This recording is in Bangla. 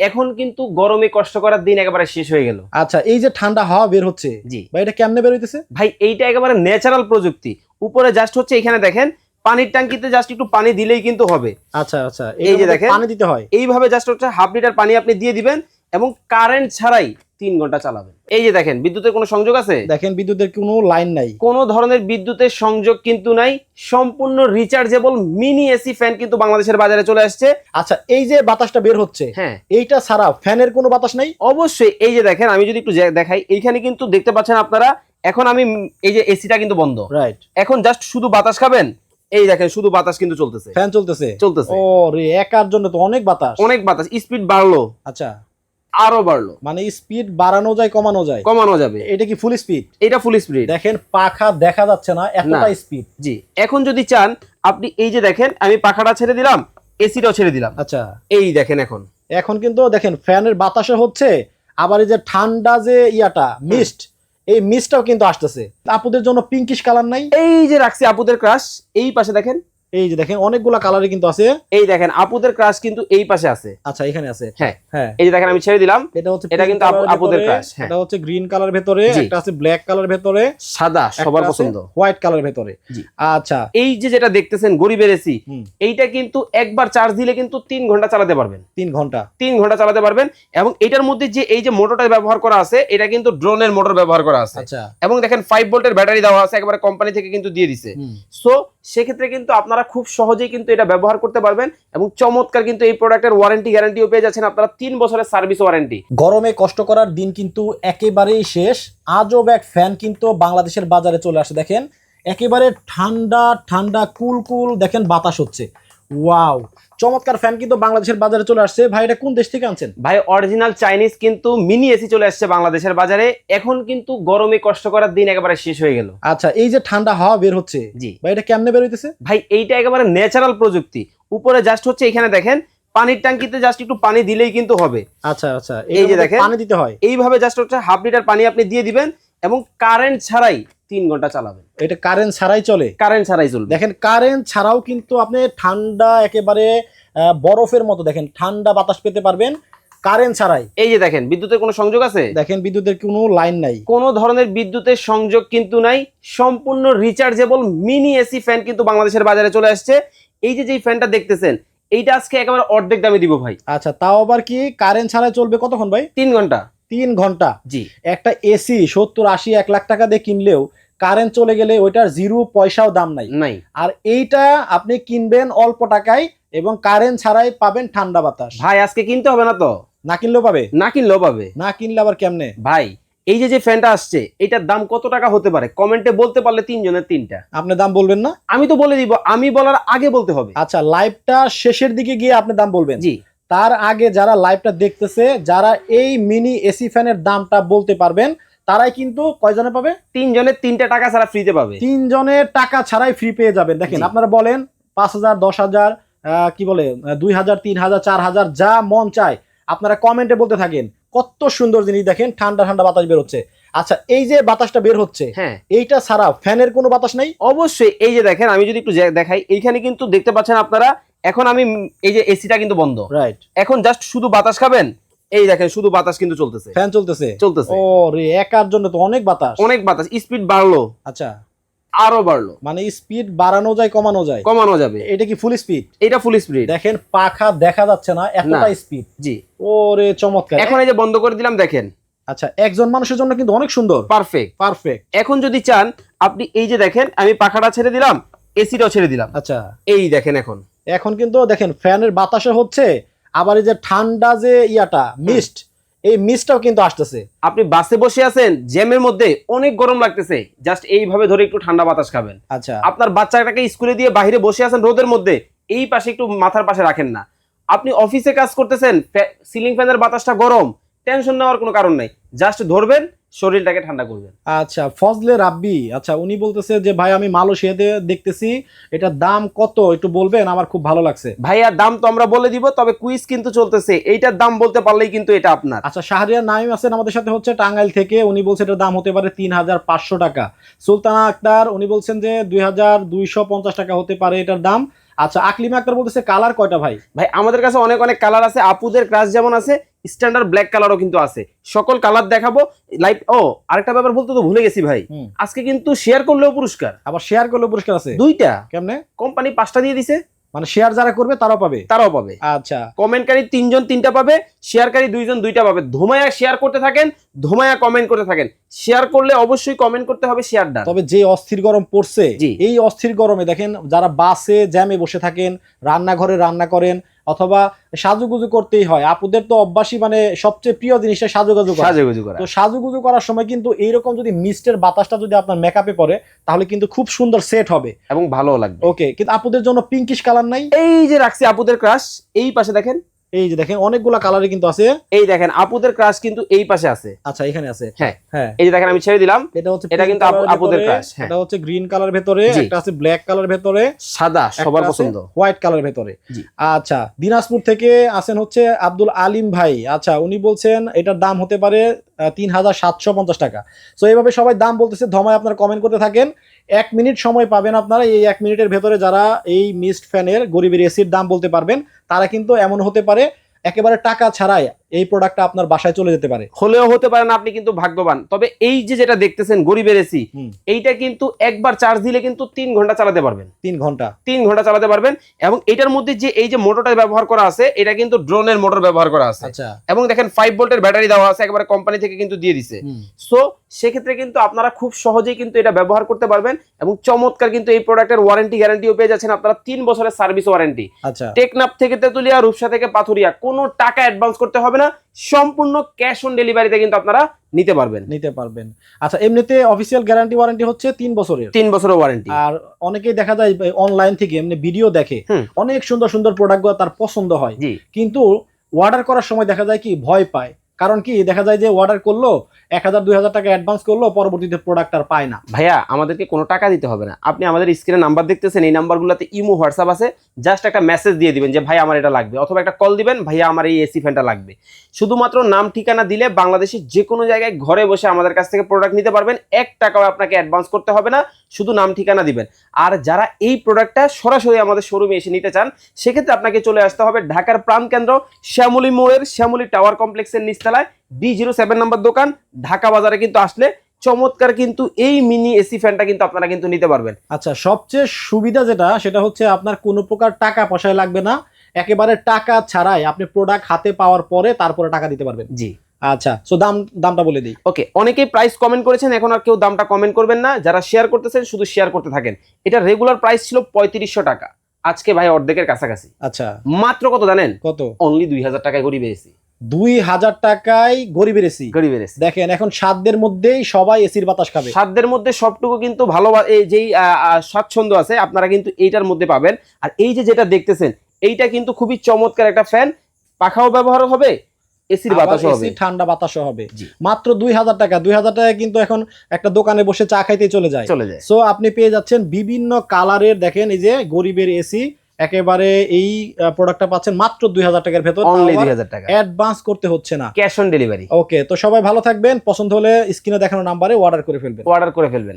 এখন কিন্তু গরমে কষ্ট করার দিন একেবারে শেষ হয়ে গেল। আচ্ছা এই যে ঠান্ডা হাওয়া বের হচ্ছে জি। ভাই এটা কেমনে বের হইতেছে? ভাই এইটা একেবারে ন্যাচারাল প্রযুক্তি। উপরে জাস্ট হচ্ছে এখানে দেখেন পানির ট্যাঙ্কিতে জাস্ট একটু পানি দিলেই কিন্তু হবে। আচ্ছা আচ্ছা এই যে দেখেন। পানি দিতে হয়। এইভাবে জাস্ট হচ্ছে হাফ লিটার পানি আপনি দিয়ে দিবেন এবং কারেন্ট ছাড়াই তিন ঘণ্টা চালাবেন। এই যে দেখেন বিদ্যুতের কোনো সংযোগ আছে? দেখেন বিদ্যুতের কোনো লাইন নাই। কোনো ধরনের বিদ্যুতের সংযোগ কিন্তু নাই। সম্পূর্ণ রিচার্জেবল মিনি এসি ফ্যান কিন্তু বাংলাদেশের বাজারে চলে আসছে। আচ্ছা এই যে বাতাসটা বের হচ্ছে হ্যাঁ। এইটা ছাড়া ফ্যানের কোনো বাতাস নাই? অবশ্যই এই যে দেখেন আমি যদি একটু দেখাই এইখানে কিন্তু দেখতে পাচ্ছেন আপনারা এখন আমি এই যে এসিটা কিন্তু বন্ধ। রাইট এখন জাস্ট শুধু বাতাস খাবেন? এই দেখেন শুধু বাতাস কিন্তু চলতেছে। ফ্যান চলতেছে? চলতেছে। ও রে একার জন্য তো অনেক বাতাস। অনেক বাতাস স্পিড বাড়লো। আচ্ছা। আরও বাড়লো। মানে স্পিড বাড়ানো যায় কমানো যায়। কমানো যাবে। এটা কি ফুল স্পিড এটা ফুল স্পিড দেখেন পাখা দেখা যাচ্ছে না এতটা স্পিড জি এখন যদি চান আপনি এই যে দেখেন আমি পাখাটা ছেড়ে দিলাম এসিটাও ছেড়ে দিলাম। আচ্ছা। এই দেখেন এখন। এখন কিন্তু দেখেন ফ্যানের বাতাসে হচ্ছে আবার এই যে ঠান্ডা যে ইয়াটা মিস্ট এই মিস্টটাও কিন্তু আসতেছে। আপুদের জন্য পিঙ্কিশ কালার নাই? এই যে রাখছি আপুদের ক্রাশ এই পাশে দেখেন এই যে দেখেন অনেকগুলা কালারে কিন্তু আছে। এই দেখেন আপুদের ক্রাশ কিন্তু এই পাশে আছে। আচ্ছা এখানে আছে। হ্যাঁ। হ্যাঁ। এই যে দেখেন আমি ছেড়ে দিলাম। এটা হচ্ছে এটা কিন্তু আপুদের crush, হ্যাঁ। এটা হচ্ছে গ্রিন কালার ভেতরে একটা আছে ব্ল্যাক কালার ভেতরে সাদা সবার পছন্দ। হোয়াইট কালার ভেতরে। আচ্ছা। এই যে যেটা দেখতেছেন গরিবের এসি এইটা কিন্তু একবার চার্জ দিলে কিন্তু তিন ঘণ্টা চালাতে পারবেন। তিন ঘণ্টা। তিন ঘণ্টা চালাতে পারবেন এবং এটার মধ্যে যে এই যে মোটরটা ব্যবহার করা আছে এটা কিন্তু ড্রোনের মোটর ব্যবহার করা আছে। আচ্ছা। এবং দেখেন ফাইভ ভোল্টের ব্যাটারি দেওয়া আছে একেবারে কোম্পানি থেকে কিন্তু দিয়ে দিছে। সো সেক্ষেত্রে কিন্তু আপনারা খুব সহজেই কিন্তু এটা ব্যবহার করতে পারবেন এবং চমৎকার কিন্তু এই প্রোডাক্টের ওয়ারেন্টি গ্যারান্টিও পেয়ে যাচ্ছেন আপনারা তিন বছরের সার্ভিস ওয়ারেন্টি গরমে কষ্ট করার দিন কিন্তু একেবারেই শেষ। আজও এক ফ্যান কিন্তু বাংলাদেশের বাজারে চলে আসে, দেখেন। একেবারে ঠান্ডা ঠান্ডা, কুল কুল, দেখেন বাতাস হচ্ছে। ওয়াও চমৎকার ফ্যান কিন্তু বাংলাদেশের বাজারে চলে আসছে। ভাই এটা কোন দেশ থেকে আনছেন? ভাই অরিজিনাল চাইনিজ কিন্তু মিনি এসি চলে আসছে বাংলাদেশের বাজারে। এখন কিন্তু গরমে কষ্ট করার দিন একেবারে শেষ হয়ে গেল। আচ্ছা এই যে ঠান্ডা হাওয়া বের হচ্ছে জি। ভাই এটা কেমনে বের হইতেছে? ভাই এইটা একেবারে ন্যাচারাল প্রযুক্তি। উপরে জাস্ট হচ্ছে এখানে দেখেন পানির ট্যাঙ্কিতে জাস্ট একটু পানি দিলেই কিন্তু হবে। আচ্ছা আচ্ছা এই যে দেখেন। পানি দিতে হয়। এইভাবে জাস্ট হচ্ছে হাফ লিটার পানি আপনি দিয়ে দিবেন এবং কারেন্ট ছাড়াই তিন ঘণ্টা চালাবেন। এটা কারেন্ট ছাড়াই চলে? কারেন্ট ছাড়াই চলবে। দেখেন কারেন্ট ছাড়াও কিন্তু আপনি ঠান্ডা একেবারে বরফের মতো দেখেন ঠান্ডা বাতাস পেতে পারবেন কারেন্ট ছাড়াই। এই যে দেখেন বিদ্যুতের কোনো সংযোগ আছে? দেখেন বিদ্যুতের কোনো লাইন নাই। কোনো ধরনের বিদ্যুতের সংযোগ কিন্তু নাই। সম্পূর্ণ রিচার্জেবল মিনি এসি ফ্যান কিন্তু বাংলাদেশের বাজারে চলে আসছে। এই যে যেই ফ্যানটা দেখতেছেন এইটা আজকে একেবারে অর্ধেক দামে দিব ভাই। আচ্ছা তাও আবার কি কারেন্ট ছাড়াই চলবে কতক্ষণ ভাই? তিন ঘণ্টা। তিন ঘণ্টা। জি। একটা এসি সত্তর আশি এক লাখ টাকা দিয়ে কিনলেও কারেন্ট চলে গেলে ওইটার জিরো পয়সাও দাম নাই। নাই। আর এইটা আপনি কিনবেন অল্প টাকায় এবং কারেন্ট ছাড়াই পাবেন ঠান্ডা বাতাস। ভাই আজকে কিনতে হবে না তো? না কিনলেও পাবে। না কিনলেও পাবে। না কিনলে আবার কেমনে? ভাই এই যে যে ফ্যানটা আসছে এটার দাম কত টাকা হতে পারে? কমেন্টে বলতে পারলে তিনজনের তিনটা। আপনি দাম বলবেন না? আমি তো বলে দিব আমি বলার আগে বলতে হবে। আচ্ছা লাইভটা শেষের দিকে গিয়ে আপনি দাম বলবেন। জি। তার আগে যারা লাইভটা দেখতেছে যারা এই মিনি এসি ফ্যানের দামটা বলতে পারবেন তারাই কিন্তু কয়জনে পাবে? তিনজনের তিনটা টাকা ছাড়া ফ্রিতে পাবে। তিনজনের টাকা ছাড়াই ফ্রি পেয়ে যাবেন। দেখেন আপনারা বলেন পাঁচ হাজার দশ হাজার কি বলে দুই হাজার তিন হাজার চার হাজার যা মন চায়। আপনারা কমেন্টে বলতে থাকেন কত সুন্দর জিনিস দেখেন ঠান্ডা ঠান্ডা বাতাস বের হচ্ছে। আচ্ছা এই যে বাতাসটা বের হচ্ছে হ্যাঁ। এইটা ছাড়া ফ্যানের কোনো বাতাস নেই? অবশ্যই এই যে দেখেন আমি যদি একটু দেখাই এইখানে কিন্তু দেখতে পাচ্ছেন আপনারা এখন আমি এই যে এসিটা কিন্তু বন্ধ। রাইট এখন জাস্ট শুধু বাতাস খাবেন? এই দেখেন শুধু বাতাস কিন্তু চলতেছে। ফ্যান চলতেছে? চলতেছে। ও রে একার জন্য তো অনেক বাতাস। অনেক বাতাস স্পিড বাড়লো। আচ্ছা। আরও বাড়লো। মানে স্পিড বাড়ানো যায় কমানো যায়। কমানো যাবে। এটা কি ফুল স্পিড এটা ফুল স্পিড দেখেন পাখা দেখা যাচ্ছে না এতটা স্পিড জি। ওরে চমৎকার। এখন এই যে বন্ধ করে দিলাম দেখেন। আচ্ছা একজন মানুষের জন্য কিন্তু অনেক সুন্দর। পারফেক্ট পারফেক্ট এখন যদি চান আপনি এই যে দেখেন আমি পাখাটা ছেড়ে দিলাম এসিটাও ছেড়ে দিলাম। আচ্ছা। এই দেখেন এখন। এখন কিন্তু দেখেন ফ্যানের বাতাসে হচ্ছে আবার এই যে ঠান্ডা যে ইয়াটা মিস্ট এই মিস্টটাও কিন্তু আসতেছে। আপনি বাসে বসে আছেন জ্যামের মধ্যে অনেক গরম লাগতেছে জাস্ট এইভাবে ধরে একটু ঠান্ডা বাতাস খাবেন। আচ্ছা। আপনার বাচ্চাটাকে স্কুলে দিয়ে বাইরে বসে আছেন রোদের মধ্যে এই পাশে একটু মাথার পাশে রাখেন না। আপনি অফিসে কাজ করতেছেন সিলিং ফ্যানের বাতাসটা গরম টেনশন নেওয়ার কোনো কারণ নাই জাস্ট ধরবেন শরীরটাকে ঠান্ডা করবেন। আচ্ছা ফজলে রাব্বি। আচ্ছা উনি বলতেছে যে ভাই আমি মালয়েশিয়াতে দেখতেছি এটার দাম কত? একটু বলবেন আমার খুব ভালো লাগছে। ভাইয়া দাম তো আমরা বলে দিব তবে কুইজ কিন্তু চলতেছে। এইটার দাম বলতে পারলেই কিন্তু এটা আপনার। আচ্ছা শাহরিয়ার নাইম আছেন আমাদের সাথে হচ্ছে টাঙ্গাইল থেকে। উনি বলছে এটার দাম হতে পারে তিন হাজার পাঁচশো টাকা। সুলতানা আক্তার উনি বলছেন যে দুই হাজার দুইশো পঞ্চাশ টাকা হতে পারে এটার দাম। আচ্ছা আকলিমা আক্তার বলতেছে কালার কয়টা ভাই? ভাই আমাদের কাছে অনেক অনেক কালার আছে। আপুদের ক্রাশ যেমন আছে স্ট্যান্ডার্ড ব্ল্যাক কালারও কিন্তু আছে। সকল কালার দেখাবো। লাইভ ও আরেকটা ব্যাপার বলতে তো ভুলে গেছি ভাই। আজকে কিন্তু শেয়ার করলেও পুরস্কার। আবার শেয়ার করলেও পুরস্কার আছে। দুইটা। কেমনে? কোম্পানি পাঁচটা দিয়ে দিছে। মানে শেয়ার যারা করবে তারাও পাবে। তারাও পাবে। আচ্ছা। কমেন্টকারী তিনজন তিনটা পাবে শেয়ারকারী দুইজন দুইটা পাবে। ধোমায়া শেয়ার করতে থাকেন ধোমায়া কমেন্ট করতে থাকেন। শেয়ার করলে অবশ্যই কমেন্ট করতে হবে শেয়ার ডান তবে যে অস্থির গরম পড়ছে। এই অস্থির গরমে দেখেন যারা বাসে জ্যামে বসে থাকেন রান্নাঘরে রান্না করেন অথবা সাজুগুজু করতেই হয়। আপুদের তো অভ্যাসই মানে সবচেয়ে প্রিয় জিনিসটা সাজুগুজু করা। সাজুগুজু করা। তো সাজুগুজু করার সময় কিন্তু এইরকম যদি মিস্টের বাতাসটা যদি আপনার মেকআপে পড়ে তাহলে কিন্তু খুব সুন্দর সেট হবে। এবং ভালো লাগবে। ওকে কিন্তু আপুদের জন্য পিঙ্কিশ কালার নাই? এই যে রাখছি আপুদের ক্রাশ এই পাশে দেখেন এই যে দেখেন অনেকগুলা কালারে কিন্তু আছে। এই দেখেন আপুদের ক্রাশ কিন্তু এই পাশে আছে। আচ্ছা এখানে আছে। হ্যাঁ। হ্যাঁ। এই যে দেখেন আমি ছেড়ে দিলাম। এটা হচ্ছে এটা কিন্তু আপুদের ভেতরে, হ্যাঁ। এটা হচ্ছে গ্রিন কালার ভেতরে একটা আছে ব্ল্যাক কালার ভেতরে সাদা সবার পছন্দ। হোয়াইট কালার ভেতরে। আচ্ছা দিনাজপুর থেকে আসেন হচ্ছে আব্দুল আলিম ভাই। আচ্ছা উনি বলছেন এটার দাম হতে পারে তিন হাজার সাতশো পঞ্চাশ টাকা। তো এইভাবে সবাই দাম বলতেছে ধমায় আপনারা কমেন্ট করতে থাকেন। এক মিনিট সময় পাবেন আপনারা, এই এক মিনিটের ভেতরে যারা এই মিস্ট ফ্যানের গরিবের এসির দাম বলতে পারবেন, তারা কিন্তু এমন হতে পারে, একেবারে টাকা ছাড়াই এই প্রোডাক্টটা আপনার বাসায় চলে যেতে পারে। হলেও হতে পারে না আপনি কিন্তু ভাগ্যবান। তবে এই যে যেটা দেখতেছেন গরিবের এসি এইটা কিন্তু একবার চার্জ দিলে কিন্তু তিন ঘণ্টা চালাতে পারবেন। তিন ঘণ্টা। তিন ঘণ্টা চালাতে পারবেন এবং এটার মধ্যে যে এই যে মোটরটা ব্যবহার করা আছে এটা কিন্তু ড্রোনের মোটর ব্যবহার করা আছে। আচ্ছা। এবং দেখেন ফাইভ ভোল্টের ব্যাটারি দেওয়া আছে একেবারে কোম্পানি থেকে কিন্তু দিয়ে দিছে। সো সেক্ষেত্রে কিন্তু আপনারা খুব সহজেই কিন্তু এটা ব্যবহার করতে পারবেন এবং চমৎকার কিন্তু এই প্রোডাক্টের ওয়ারেন্টি গ্যারান্টিও পেয়ে যাচ্ছেন আপনারা তিন বছরের সার্ভিস ওয়ারেন্টি আচ্ছা। টেকনাফ থেকে তেতুলিয়া রূপসা থেকে পাথুরিয়া কোনো টাকা অ্যাডভান্স করতে হবে না সম্পূর্ণ ক্যাশ অন ডেলিভারিতে কিন্তু আপনারা নিতে পারবেন। নিতে পারবেন। আচ্ছা এমনিতে অফিসিয়াল গ্যারান্টি ওয়ারেন্টি হচ্ছে তিন বছরের। তিন বছরের ওয়ারেন্টি আর অনেকেই দেখা যায় অনলাইন থেকে এমনি ভিডিও দেখে অনেক সুন্দর সুন্দর প্রোডাক্টগুলো তার পছন্দ হয়। কিন্তু অর্ডার করার সময় দেখা যায় কি ভয় পায়। কারণ কি, দেখা যায় যে অর্ডার করল, এক হাজার, দুই হাজার টাকা অ্যাডভান্স করল, পরবর্তীতে প্রোডাক্ট আর পায় না। ভাইয়া, আমাদেরকে কোনো টাকা দিতে হবে না। আপনি আমাদের স্ক্রিনে নাম্বার দেখতেছেন, এই নাম্বারগুলোতে ইমো, হোয়াটসঅ্যাপ আছে। জাস্ট একটা মেসেজ দিয়ে দিবেন যে, ভাই, আমার এটা লাগবে। অথবা একটা কল দিবেন, ভাইয়া, আমার এই এসি ফ্যানটা লাগবে। শুধুমাত্র নাম, ঠিকানা দিলে বাংলাদেশের যে কোনো জায়গায় ঘরে বসে আমাদের কাছ থেকে প্রোডাক্ট নিতে পারবেন। এক টাকাও আপনাকে অ্যাডভান্স করতে হবে না, শুধু নাম, ঠিকানা দিবেন। আর যারা এই প্রোডাক্টটা সরাসরি আমাদের শোরুমে এসে নিতে চান, সেক্ষেত্রে আপনাকে চলে আসতে হবে ঢাকার প্রাণকেন্দ্র, শ্যামলী মোড়ের, শ্যামলী টাওয়ার কমপ্লেক্সের নিচতলায় বি জিরো সেভেন নম্বর দোকান ঢাকা বাজারে কিন্তু আসলে চমৎকার কিন্তু এই মিনি এসি ফ্যানটা কিন্তু আপনারা কিন্তু নিতে পারবেন। আচ্ছা সবচেয়ে সুবিধা যেটা সেটা হচ্ছে আপনার কোনো প্রকার টাকা পয়সায় লাগবে না। একেবারে টাকা ছাড়াই আপনি প্রোডাক্ট হাতে পাওয়ার পরে তারপরে টাকা দিতে পারবেন। জি। আচ্ছা সো দাম দামটা বলে দিই। ওকে অনেকেই প্রাইস কমেন্ট করেছেন এখন আর কেউ দামটা কমেন্ট করবেন না। যারা শেয়ার করতেছেন শুধু শেয়ার করতে থাকেন। এটা রেগুলার প্রাইস ছিল পঁয়ত্রিশশো টাকা। আজকে ভাই অর্ধেকের কাছাকাছি। আচ্ছা। মাত্র কত জানেন? কত? অনলি দুই হাজার টাকায় গরিব এসি। দুই হাজার টাকায় গরিবের এসি। গরিবের এসি। দেখেন এখন সাতদের মধ্যেই সবাই এসির বাতাস খাবে। সাধ্যের মধ্যে সবটুকু কিন্তু ভালো এই যেই স্বাচ্ছন্দ্য আছে আপনারা কিন্তু এইটার মধ্যে পাবেন। আর এই যে যেটা দেখতেছেন এইটা কিন্তু খুবই চমৎকার একটা ফ্যান। পাখাও ব্যবহার হবে এসির বাতাসও হবে। ঠান্ডা বাতাসও হবে। মাত্র দুই হাজার টাকা। দুই হাজার টাকা কিন্তু এখন একটা দোকানে বসে চা খাইতে চলে যায়। চলে যায়। সো আপনি পেয়ে যাচ্ছেন বিভিন্ন কালারের দেখেন এই যে গরিবের এসি। একেবারে এই প্রোডাক্টটা পাচ্ছেন মাত্র দুই হাজার টাকার ভেতর অনলি দুই হাজার টাকা। অ্যাডভান্স করতে হচ্ছে না। ক্যাশ অন ডেলিভারি ওকে তো সবাই ভালো থাকবেন পছন্দ হলে স্ক্রিনে দেখানো নাম্বারে অর্ডার করে ফেলবেন। অর্ডার করে ফেলবেন।